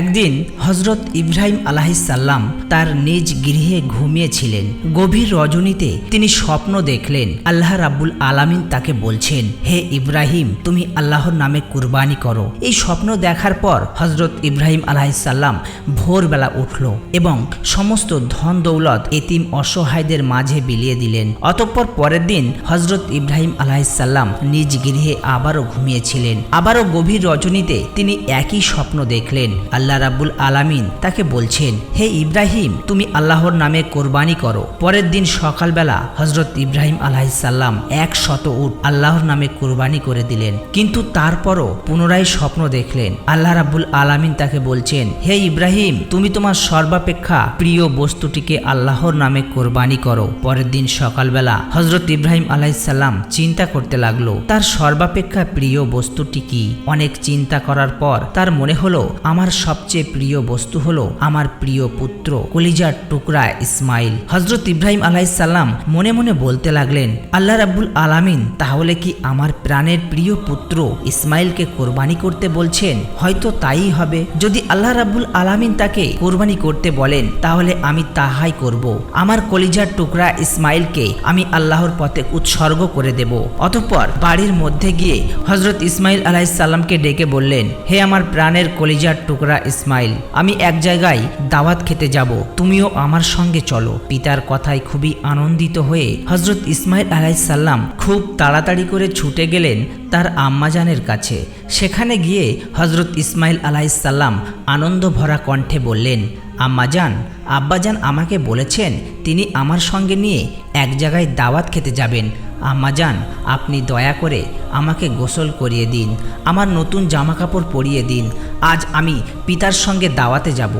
একদিন হজরত ইব্রাহিম আলাহিসাল্লাম তার নিজ গৃহে ঘুমিয়েছিলেন। গভীর রজনীতে তিনি স্বপ্ন দেখলেন। আল্লাহ রাব্বুল আলামিন তাকে বলছেন, হে ইব্রাহিম, তুমি আল্লাহর নামে কুরবানি করো। এই স্বপ্ন দেখার পর হজরত ইব্রাহিম আলাহিসাল্লাম ভোরবেলা উঠল এবং সমস্ত ধন দৌলত এতিম অসহায়দের মাঝে বিলিয়ে দিলেন। অতঃপর পরের দিন হজরত ইব্রাহিম আলাহিসাল্লাম নিজ গৃহে আবারও ঘুমিয়েছিলেন। আবারও গভীর রজনীতে তিনি একই স্বপ্ন দেখলেন। আল্লাহ রাব্বুল আলামিন তাকে বলছেন, হে ইব্রাহিম, তুমি আল্লাহর নামে কোরবানি করো। পরের দিন সকালবেলা হজরত ইব্রাহিম আলাহিসাল্লাম এক শত উট আল্লাহর নামে কোরবানি করে দিলেন। কিন্তু তারপরও পুনরায় স্বপ্ন দেখলেন। আল্লাহ রাব্বুল আলামিন তাকে বলছেন, হে ইব্রাহিম, তুমি তোমার সর্বাপেক্ষা প্রিয় বস্তুটিকে আল্লাহর নামে কোরবানি করো। পরের দিন সকালবেলা হজরত ইব্রাহিম আলাইসাল্লাম চিন্তা করতে লাগল, তার সর্বাপেক্ষা প্রিয় বস্তুটি কি? অনেক চিন্তা করার পর তার মনে হলো, আমার সবচেয়ে প্রিয় বস্তু হলো আমার প্রিয় পুত্র, কলিজার টুকরা ইসমাইল। হজরত ইব্রাহিম আলাইসাল্লাম মনে মনে বলতে লাগলেন, আল্লাহ রাব্বুল আলামিন, তাহলে কি আমার প্রাণের প্রিয় পুত্র ইসমাইলকে কোরবানি করতে বলছেন? হয়তো তাই হবে। যদি আল্লাহ রাব্বুল আলামিন তাকে কোরবানি করতে বলেন, তাহলে আমি তাহাই করব। আমার কলিজার টুকরা ইসমাইলকে আমি আল্লাহর পথে উৎসর্গ করে দেব। অতঃপর বাড়ির মধ্যে গিয়ে হজরত ইসমাইল আলাইসাল্লামকে ডেকে বললেন, হে আমার প্রাণের কলিজার টুকরা ইসমাইল, আমি এক জায়গায় দাওয়াত খেতে যাব, তুমিও আমার সঙ্গে চলো। পিতার কথায় খুবই আনন্দিত হয়ে হজরত ইসমাইল আলাইসাল্লাম খুব তাড়াতাড়ি করে ছুটে গেলেন তার আম্মাজানের কাছে। সেখানে গিয়ে হজরত ইসমাইল আলাইসাল্লাম আনন্দ ভরা কণ্ঠে বললেন, আম্মাজান, আব্বাজান আমাকে বলেছেন তিনি আমার সঙ্গে নিয়ে এক জায়গায় দাওয়াত খেতে যাবেন। আম্মাজান আপনি দয়া করে আমাকে গোসল করিয়ে দিন, আমার নতুন জামা কাপড় পরিয়ে দিন, আজ আমি পিতার সঙ্গে দাওয়াতে যাব।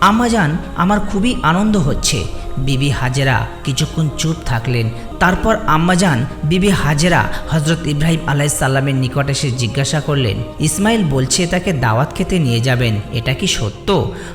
আম্মাজান আমার খুবই আনন্দ হচ্ছে। বিবি হাজেরা কিছুক্ষণ চুপ থাকলেন তারপর আম্মাজান বিবি হাজেরা হজরত ইব্রাহিম আলাইসাল্লামের নিকট এসে জিজ্ঞাসা করলেন, ইসমাইল বলছে তাকে দাওয়াত খেতে নিয়ে যাবেন, এটা কি সত্য?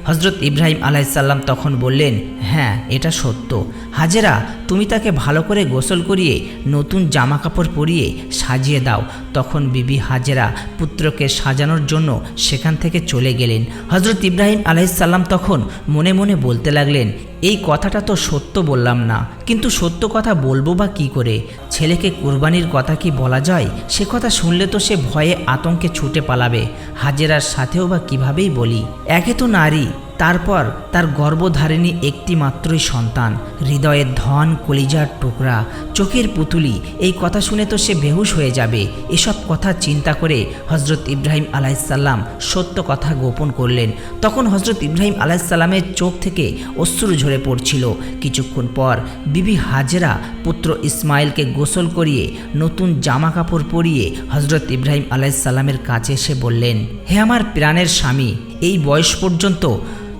হজরত ইব্রাহিম আলাইসাল্লাম তখন বললেন হ্যাঁ এটা সত্য। হাজেরা, তুমি তাকে ভালো করে গোসল করিয়ে, নতুন জামা কাপড় পরিয়ে সাজিয়ে দাও। তখন বিবি হাজেরা পুত্রকে সাজানোর জন্য সেখান থেকে চলে গেলেন। হজরত ইব্রাহিম আলাইসাল্লাম তখন মনে মনে বলতে লাগলেন, এই কথাটা তো সত্য বললাম না। কিন্তু সত্য কথা বলব বা কি করে? ছেলেকে কুরবানির কথা কি বলা যায়? সে কথা শুনলে তো সে ভয়ে আতঙ্কে ছুটে পালাবে। হাজেরার সাথেও বা কিভাবেই বলি। একে তো নারী। তারপর তার গর্ভধারিণী একটি মাত্রই সন্তান। হৃদয়ের ধন, কলিজার টুকরা, চোখের পুতুলি, এই কথা শুনে তো সে বেহুশ হয়ে যাবে। এসব কথা চিন্তা করে হজরত ইব্রাহিম আলাইসাল্লাম সত্য কথা গোপন করলেন। তখন হজরত ইব্রাহিম আলাইসাল্লামের চোখ থেকে অশ্রু ঝরে পড়ছিল। কিছুক্ষণ পর বিবি হাজেরা পুত্র ইসমাইলকে গোসল করিয়ে নতুন জামা কাপড় পরিয়ে হজরত ইব্রাহিম আলাইসাল্লামের কাছে এসে বললেন, হে আমার প্রাণের স্বামী, এই বয়স পর্যন্ত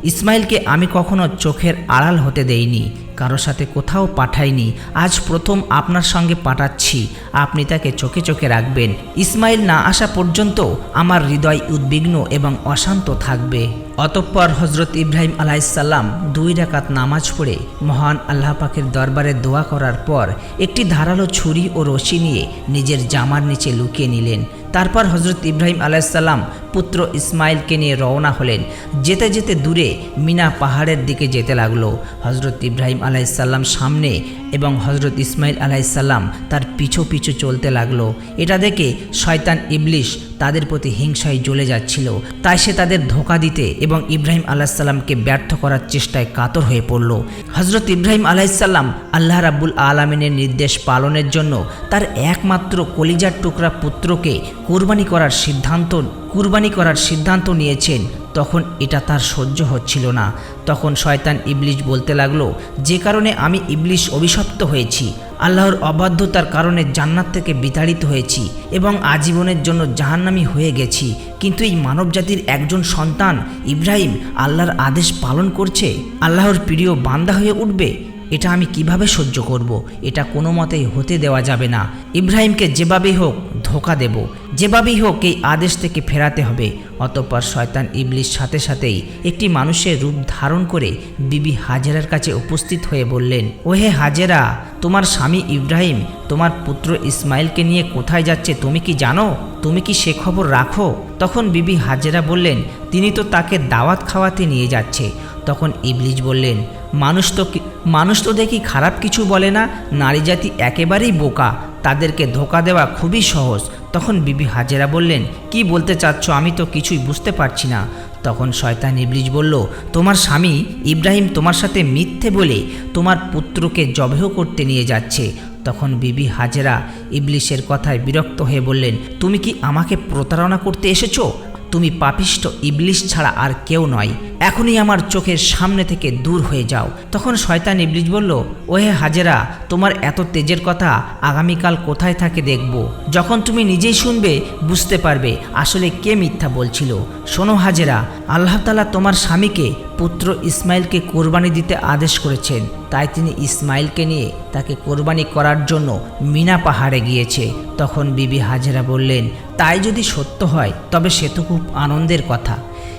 ইসমাইলকে আমি কখনো চোখের আড়াল হতে দেইনি, কারও সাথে কোথাও পাঠাইনি। আজ প্রথম আপনার সঙ্গে পাঠাচ্ছি, আপনি তাকে চোখে চোখে রাখবেন। ইসমাইল না আসা পর্যন্ত আমার হৃদয় উদ্বিগ্ন এবং অশান্ত থাকবে। অতঃপর হজরত ইব্রাহিম আলাইসাল্লাম দুই রাকাত নামাজ পড়ে মহান আল্লাহ পাকের দরবারে দোয়া করার পর একটি ধারালো ছুরি ও রশি নিয়ে নিজের জামার নিচে লুকিয়ে নিলেন। তারপর হজরত ইব্রাহিম আলাইসাল্লাম পুত্র ইসমাইলকে নিয়ে রওনা হলেন। যেতে যেতে দূরে মিনা পাহাড়ের দিকে যেতে লাগল। হজরত ইব্রাহিম আলাইসাল্লাম সামনে এবং হজরত ইসমাইল আলাইসাল্লাম তার পিছু পিছু চলতে লাগল। এটা দেখে শয়তান ইবলিশ তাদের প্রতি হিংসায় জ্বলে যাচ্ছিল। তাই সে তাদের ধোকা দিতে এবং ইব্রাহিম আলাহিসাল্লামকে ব্যর্থ করার চেষ্টায় কাতর হয়ে পড়ল। হজরত ইব্রাহিম আলাইসাল্লাম আল্লাহ রাব্বুল আলমিনের নির্দেশ পালনের জন্য তার একমাত্র কলিজার টুকরা পুত্রকে কোরবানি করার সিদ্ধান্ত কুরবানি করার সিদ্ধান্ত নিয়েছেন। তখন এটা তার সহ্য হচ্ছিল না। তখন শয়তান ইবলিশ বলতে লাগল, যে কারণে আমি ইবলিশ অভিশপ্ত হয়েছি, আল্লাহর অবাধ্যতার কারণে জান্নাত থেকে বিতাড়িত হয়েছি এবং আজীবনের জন্য জাহান্নামি হয়ে গেছি। কিন্তু এই মানবজাতির একজন সন্তান ইব্রাহিম আল্লাহর আদেশ পালন করছে? আল্লাহর প্রিয় বান্দা হয়ে উঠবে? এটা আমি কীভাবে সহ্য করব। এটা কোনো মতেই হতে দেওয়া যাবে না। ইব্রাহিমকে যেভাবেই হোক ধোকা দেব। যেভাবেই হোক এই আদেশ থেকে ফেরাতে হবে। অতঃপর শয়তান ইবলিশ সাথে সাথেই একটি মানুষের রূপ ধারণ করে বিবি হাজেরার কাছে উপস্থিত হয়ে বললেন, ওহে হাজেরা, তোমার স্বামী ইব্রাহিম, তোমার পুত্র ইসমাইলকে নিয়ে কোথায় যাচ্ছে তুমি কি জানো? তুমি কি সে খবর রাখো? তখন বিবি হাজেরা বললেন, তিনি তো তাকে দাওয়াত খাওয়াতে নিয়ে যাচ্ছে। তখন ইবলিজ বললেন, মানুষ তো মানুষ তো দেখি খারাপ কিছু বলে না, নারী জাতি একেবারেই বোকা, তাদেরকে ধোকা দেওয়া খুবই সহজ। তখন বিবি হাজেরা বললেন, কি বলতে চাচ্ছ আমি তো কিছুই বুঝতে পারছি না। তখন শয়তান ইবলিজ বলল, তোমার স্বামী ইব্রাহিম তোমার সাথে মিথ্যে বলে তোমার পুত্রকে জবেহ করতে নিয়ে যাচ্ছে। তখন বিবি হাজেরা ইবলিশের কথায় বিরক্ত হয়ে বললেন, তুমি কি আমাকে প্রতারণা করতে এসেছ? তুমি পাপিষ্ট ইবলিশ ছাড়া আর কেউ নয়। এখনই আমার চোখের সামনে থেকে দূর হয়ে যাও। তখন শয়তান ইবলিশ বলল, ওহে হাজেরা, তোমার এত তেজের কথা আগামীকাল কোথায় থাকে দেখব? যখন তুমি নিজেই শুনবে, বুঝতে পারবে আসলে কে মিথ্যা বলছিল। শোনো হাজেরা আল্লাহতালা তোমার স্বামীকে পুত্র ইসমাইলকে কোরবানি দিতে আদেশ করেছেন। তাই তিনি ইসমাইলকে নিয়ে তাকে কোরবানি করার জন্য মিনা পাহাড়ে গিয়েছে। তখন বিবি হাজেরা বললেন, তাই যদি সত্য হয়, তবে সে তো খুব আনন্দের কথা।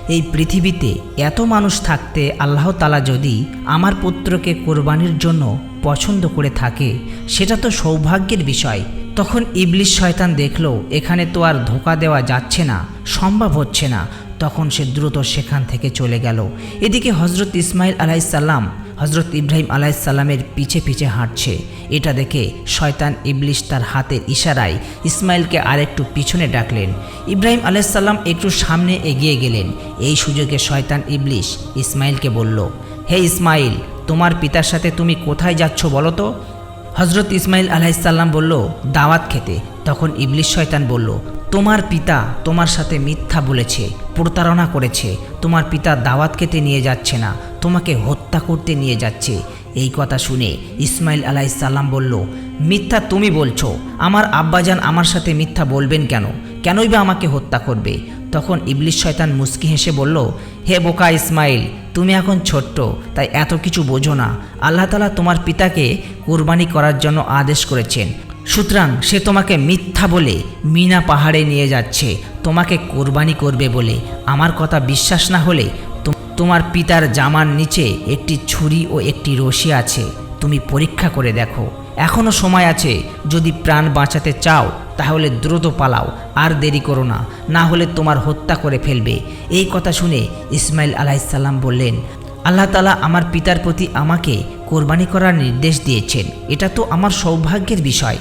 এই পৃথিবীতে এত মানুষ থাকতে আল্লাহ তালা যদি আমার পুত্রকে কোরবানির জন্য পছন্দ করে থাকে, সেটা তো সৌভাগ্যের বিষয়। তখন ইবলিশ শয়তান দেখল, এখানে তো আর ধোকা দেওয়া যাচ্ছে না, সম্ভব হচ্ছে না। তখন সে দ্রুত সেখান থেকে চলে গেল। এদিকে হজরত ইসমাইল আলাইসাল্লাম হজরত ইব্রাহিম আলাইসাল্লামের পিছে পিছে হাঁটছে। এটা দেখে শয়তান ইবলিশ তার হাতের ইশারায় ইসমাইলকে আরেকটু পিছনে ডাকলেন। ইব্রাহিম আলাইসাল্লাম একটু সামনে এগিয়ে গেলেন। এই সুযোগে শয়তান ইবলিশ ইসমাইলকে বলল, হে ইসমাইল তোমার পিতার সাথে তুমি কোথায় যাচ্ছ বলো তো? হজরত ইসমাইল আলাইসাল্লাম বলল, দাওয়াত খেতে। তখন ইবলিশ শয়তান বলল, তোমার পিতা তোমার সাথে মিথ্যা বলেছে, প্রতারণা করেছে, তোমার পিতা দাওয়াত খেতে নিয়ে যাচ্ছে না, তোমাকে হত্যা করতে নিয়ে যাচ্ছে। এই কথা শুনে ইসমাইল আলাইসাল্লাম বলল, মিথ্যা তুমি বলছো, আমার আব্বাজান আমার সাথে মিথ্যা বলবেন কেন? কেনই বা আমাকে হত্যা করবে? তখন ইবলিশ শয়তান মুস্কি হেসে বলল, হে বোকা ইসমাইল, তুমি এখন ছোট্ট, তাই এত কিছু বোঝো না। আল্লাহ তালা তোমার পিতাকে কোরবানি করার জন্য আদেশ করেছেন। সুতরাং সে তোমাকে মিথ্যা বলে মিনা পাহাড়ে নিয়ে যাচ্ছে, তোমাকে কোরবানি করবে বলে। আমার কথা বিশ্বাস না হলে তোমার পিতার জামার নিচে একটি ছুরি ও একটি রশি আছে, তুমি পরীক্ষা করে দেখো। এখনও সময় আছে, যদি প্রাণ বাঁচাতে চাও, তাহলে দ্রুত পালাও, আর দেরি করো না না হলে তোমার হত্যা করে ফেলবে। এই কথা শুনে ইসমাইল আলাইসাল্লাম বললেন, আল্লাহ তালা আমার পিতার প্রতি আমাকে কোরবানি করার নির্দেশ দিয়েছেন। এটা তো আমার সৌভাগ্যের বিষয়।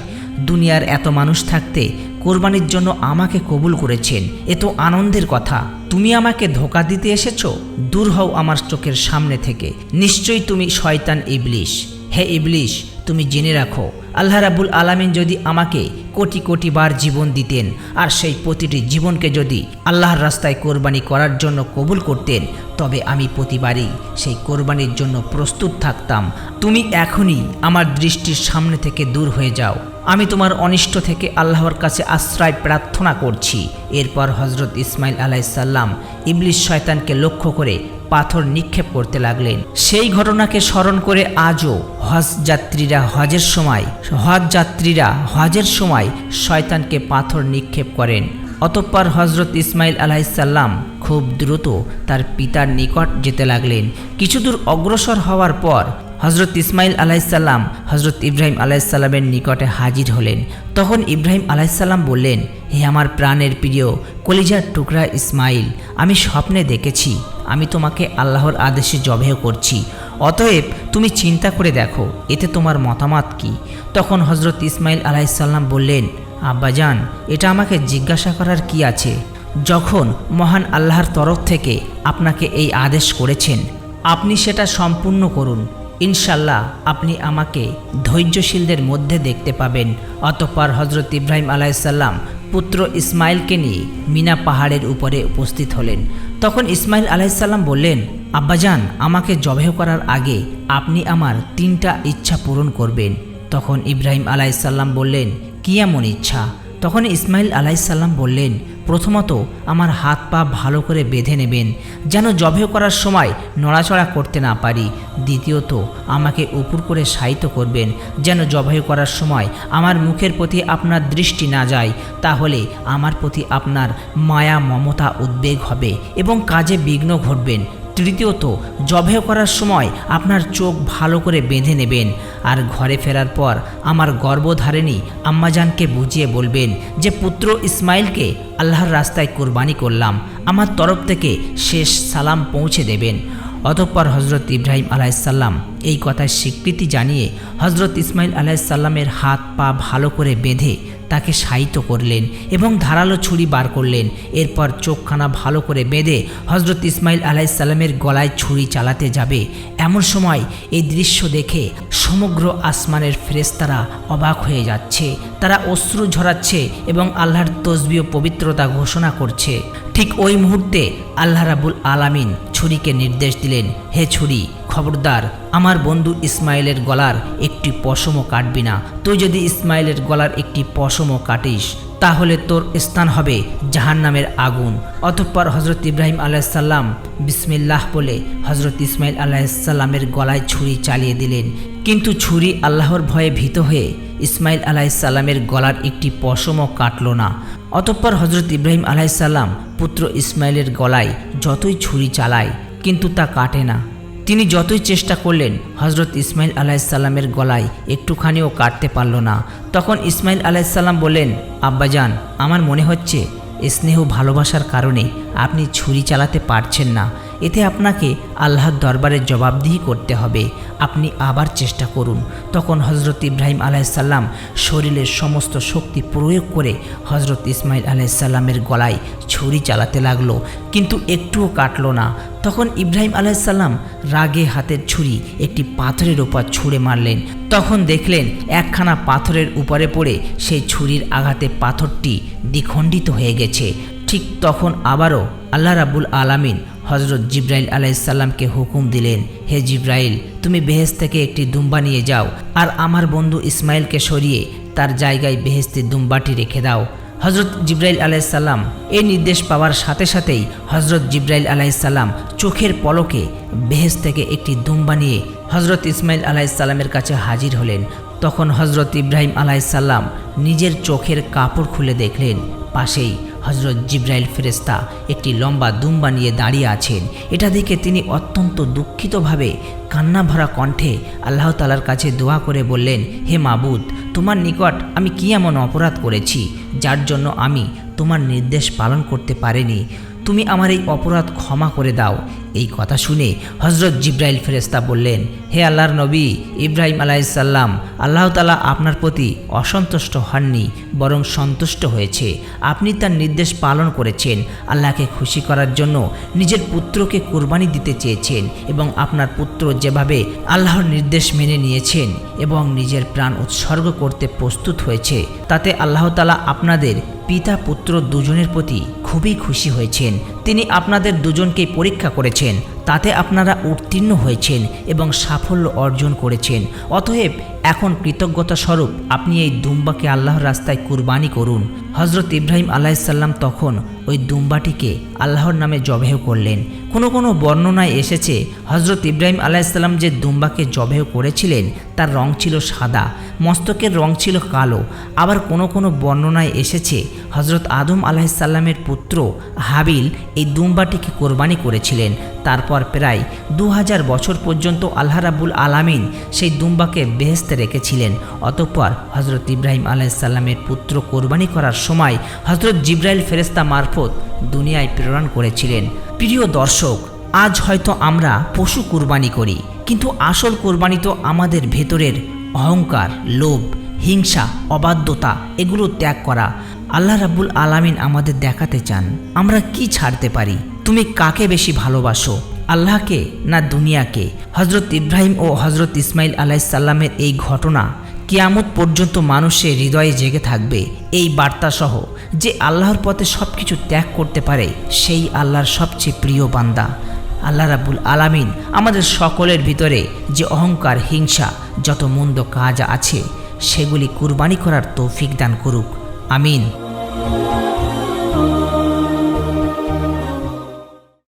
দুনিয়ার এত মানুষ থাকতে কোরবানির জন্য আমাকে কবুল করেছেন, এ তো আনন্দের কথা। তুমি আমাকে ধোকা দিতে এসেছ? দূর হও আমার চোখের সামনে থেকে। নিশ্চয়ই তুমি শয়তান ইবলিশ। হে ইবলিশ, তুমি জেনে রাখো, আল্লাহ রাবুল আলামিন যদি আমাকে কোটি কোটি বার জীবন দিতেন, আর সেই প্রতিটি জীবনকে যদি আল্লাহর রাস্তায় কোরবানি করার জন্য কবুল করতেন, তবে আমি প্রতিবারই সেই কোরবানির জন্য প্রস্তুত থাকতাম। তুমি এখনই আমার দৃষ্টির সামনে থেকে দূর হয়ে যাও। আমি তোমার অনিষ্ট থেকে আল্লাহর কাছে আশ্রয় প্রার্থনা করছি। এরপর হজরত ইসমাইল আলাইসাল্লাম ইবলিশ শয়তানকে লক্ষ্য করে পাথর নিক্ষেপ করতে লাগলেন। সেই ঘটনাকে স্মরণ করে আজও হজ যাত্রীরা হজের সময়, হজ যাত্রীরা হজের সময় শয়তানকে পাথর নিক্ষেপ করেন। অতঃপর হজরত ইসমাইল আলাইসাল্লাম খুব দ্রুত তার পিতার নিকট যেতে লাগলেন। কিছু দূর অগ্রসর হওয়ার পর হজরত ইসমাইল আলাইসাল্লাম হজরত ইব্রাহিম আলাইসাল্লামের নিকটে হাজির হলেন। তখন ইব্রাহিম আলাইসাল্লাম বললেন, হে আমার প্রাণের প্রিয়, কলিজার টুকরা ইসমাইল আমি স্বপ্নে দেখেছি, আমি তোমাকে আল্লাহর আদেশে জবেহ করছি। অতএব তুমি চিন্তা করে দেখো, এতে তোমার মতামত কি? তখন হজরত ইসমাইল আলাইসাল্লাম বললেন আব্বাজান এটা আমাকে জিজ্ঞাসা করার কি আছে? যখন মহান আল্লাহর তরফ থেকে আপনাকে এই আদেশ করেছেন, আপনি সেটা সম্পূর্ণ করুন। ইনশাল্লাহ আপনি আমাকে ধৈর্যশীলদের মধ্যে দেখতে পাবেন। অতঃপর হজরত ইব্রাহিম আলাইসাল্লাম পুত্র ইসমাইলকে নিয়ে মিনা পাহাড়ের উপরে উপস্থিত হলেন। তখন ইসমাইল আলাইসাল্লাম বললেন, আব্বাজান, আমাকে জবেহ করার আগে আপনি আমার তিনটা ইচ্ছা পূরণ করবেন। তখন ইব্রাহিম আলাইসাল্লাম বললেন, কি এমন ইচ্ছা? তখন ইসমাইল আলাইসাল্লাম বললেন প্রথমত আমার হাত পা ভালো করে বেঁধে নেবেন, যেন জবে করার সময় নড়াচড়া করতে না পারি। দ্বিতীয়ত, আমাকে উপর করে সাহিত্য করবেন, যেন জবাই করার সময় আমার মুখের প্রতি আপনার দৃষ্টি না যায়, তাহলে আমার প্রতি আপনার মায়া, মমতা, উদ্বেগ হবে এবং কাজে বিঘ্ন ঘটবেন। তৃতীয়ত জবে করার সময় আপনার চোখ ভালো করে বেঁধে নেবেন আর ঘরে ফেরার পর আমার গর্বধারিণী আম্মাজানকে বুঝিয়ে বলবেন যে, পুত্র ইসমাইলকে আল্লাহর রাস্তায় কোরবানি করলাম। আমার তরফ থেকে শেষ সালাম পৌঁছে দেবেন। অতঃপর হজরত ইব্রাহিম আলাইসাল্লাম এই কথার স্বীকৃতি জানিয়ে হজরত ইসমাইল আলাইসাল্লামের হাত পা ভালো করে বেঁধে তাকে শায়িত করলেন এবং ধারালো ছুরি বার করলেন। এরপর চোখখানা ভালো করে বেঁধে হজরত ইসমাইল আলাইসাল্লামের গলায় ছুরি চালাতে যাবে। এমন সময় এই দৃশ্য দেখে সমগ্র আসমানের ফেরেস্তারা অবাক হয়ে যাচ্ছে। তারা অশ্রু ঝরাচ্ছে এবং আল্লাহর তসবীয় পবিত্রতা ঘোষণা করছে। ঠিক ওই মুহূর্তে আল্লাহ রাবুল আলামিন ছুরিকে নির্দেশ দিলেন, হে ছুরি, খবরদার, আমার বন্ধু ইসমাইলের গলার একটি পশমও কাটবি না। তুই যদি ইসমাইলের গলার একটি পশমও কাটিস, তাহলে তোর স্থান হবে জাহান্নামের আগুন। অতঃপর হজরত ইব্রাহিম আলাইসাল্লাম বিসমিল্লাহ বলে হজরত ইসমাইল আলাইসাল্লামের গলায় ছুরি চালিয়ে দিলেন। কিন্তু ছুরি আল্লাহর ভয়ে ভীত হয়ে ইসমাইল আলাইসাল্লামের গলার একটি পশমও কাটল না। অতঃপর হজরত ইব্রাহিম আলাইসাল্লাম পুত্র ইসমাইলের গলায় যতই ছুরি চালায়, কিন্তু তা কাটে না। তিনি যতই চেষ্টা করলেন হজরত ইসমাইল আলাইসাল্লামের গলায় একটুখানিও কাটতে পারল না। তখন ইসমাইল আলাইসাল্লাম বললেন, আব্বাজান, আমার মনে হচ্ছে স্নেহ ভালোবাসার কারণে আপনি ছুরি চালাতে পারছেন না। এতে আপনাকে আল্লাহর দরবারে জবাবদিহি করতে হবে। আপনি আবার চেষ্টা করুন। তখন হজরত ইব্রাহিম আলাইসাল্লাম শরীরের সমস্ত শক্তি প্রয়োগ করে হজরত ইসমাইল আলাইসাল্লামের গলায় ছুরি চালাতে লাগল। কিন্তু একটুও কাটলো না। তখন ইব্রাহিম আলাইসাল্লাম রাগে হাতের ছুরি একটি পাথরের উপর ছুঁড়ে মারলেন। তখন দেখলেন একখানা পাথরের উপরে পড়ে সেই ছুরির আঘাতে পাথরটি দ্বিখণ্ডিত হয়ে গেছে। ঠিক তখন আবারও আল্লাহ রাবুল আলামিন হজরত জিব্রাইল আলাইসাল্লামকে হুকুম দিলেন, হে জিব্রাইল, তুমি বেহেস থেকে একটি দুম্বা নিয়ে যাও আর আমার বন্ধু ইসমাইলকে সরিয়ে তার জায়গায় বেহেস্তির দুম্বাটি রেখে দাও। হজরত জিব্রাইল আলাইসাল্লাম এই নির্দেশ পাওয়ার সাথে সাথেই হজরত জিব্রাইল আলাইসাল্লাম চোখের পলকে বেহেস থেকে একটি দুম্বা নিয়ে হজরত ইসমাইল আলাইসাল্লামের কাছে হাজির হলেন। তখন হজরত ইব্রাহিম আলাইসাল্লাম নিজের চোখের কাপড় খুলে দেখলেন। পাশেই হজরত জিব্রাইল ফেরেস্তা একটি লম্বা দুম বানিয়ে দাঁড়িয়ে আছেন। এটা দেখে তিনি অত্যন্ত দুঃখিতভাবে কান্না ভরা কণ্ঠে আল্লাহ তালার কাছে দোয়া করে বললেন, হে মাবুদ, তোমার নিকট আমি কি এমন অপরাধ করেছি, যার জন্য আমি তোমার নির্দেশ পালন করতে পারিনি? তুমি আমার এই অপরাধ ক্ষমা করে দাও। এই কথা শুনে হজরত জিব্রাইল ফেরেস্তা বললেন, হে আল্লাহর নবী, ইব্রাহিম আলাইসাল্লাম আল্লাহ তালা আপনার প্রতি অসন্তুষ্ট হননি, বরং সন্তুষ্ট হয়েছে। আপনি তার নির্দেশ পালন করেছেন, আল্লাহকে খুশি করার জন্য নিজের পুত্রকে কোরবানি দিতে চেয়েছেন এবং আপনার পুত্র যেভাবে আল্লাহর নির্দেশ মেনে নিয়েছেন এবং নিজের প্রাণ উৎসর্গ করতে প্রস্তুত হয়েছে, তাতে আল্লাহ তালা আপনাদের পিতা পুত্র দুজনের প্রতি খুবই খুশি হয়েছেন। তিনি আপনাদের দুজনকেই পরীক্ষা করেছেন, তাতে আপনারা উত্তীর্ণ হয়েছেন এবং সাফল্য অর্জন করেছেন। অতএব এখন কৃতজ্ঞতা স্বরূপ আপনি এই দুম্বাকে আল্লাহর রাস্তায় কুরবানি করুন। হজরত ইব্রাহিম আলাহিসাল্লাম তখন ওই দুম্বাটিকে আল্লাহর নামে জবেহ করলেন। কোনো কোনো বর্ণনায় এসেছে হজরত ইব্রাহিম আলাইসাল্লাম যে দুম্বাকে জবেহ করেছিলেন, তার রং ছিল সাদা, মস্তকের রং ছিল কালো। আবার কোনো কোনো বর্ণনায় এসেছে হজরত আদম আলাহিসাল্লামের পুত্র হাবিল এই দুম্বাটিকে কোরবানি করেছিলেন। তারপর প্রায় দু হাজার বছর পর্যন্ত আল্লাহ রাবুল আলামিন সেই দুম্বাকে বেহেস্তে রেখেছিলেন। অতঃপর হজরত ইব্রাহিম আলাইসাল্লামের পুত্র কোরবানি করার সময় হজরত জিব্রাইল ফেরেস্তা মারফত দুনিয়ায় প্রেরণ করেছিলেন। প্রিয় দর্শক, আজ হয়তো আমরা পশু কোরবানি করি, কিন্তু আসল কোরবানি তো আমাদের ভেতরের অহংকার, লোভ, হিংসা, অবাধ্যতা, এগুলো ত্যাগ করা। আল্লাহ রাব্বুল আলামিন আমাদের দেখাতে চান, আমরা কি ছাড়তে পারি? তুমি কাকে বেশি ভালোবাসো, আল্লাহকে না দুনিয়াকে? হজরত ইব্রাহিম ও হজরত ইসমাইল আলাইসাল্লামের এই ঘটনা কিয়ামত পর্যন্ত মানুষের হৃদয়ে জেগে থাকবে, এই বার্তা সহ যে আল্লাহর পথে সব কিছু ত্যাগ করতে পারে, সেই আল্লাহর সবচেয়ে প্রিয় বান্দা। আল্লাহ রাবুল আলামিন আমাদের সকলের ভিতরে যে অহংকার, হিংসা, যত মন্দ কাজ আছে, সেগুলি কুরবানি করার তৌফিক দান করুক। আমিন।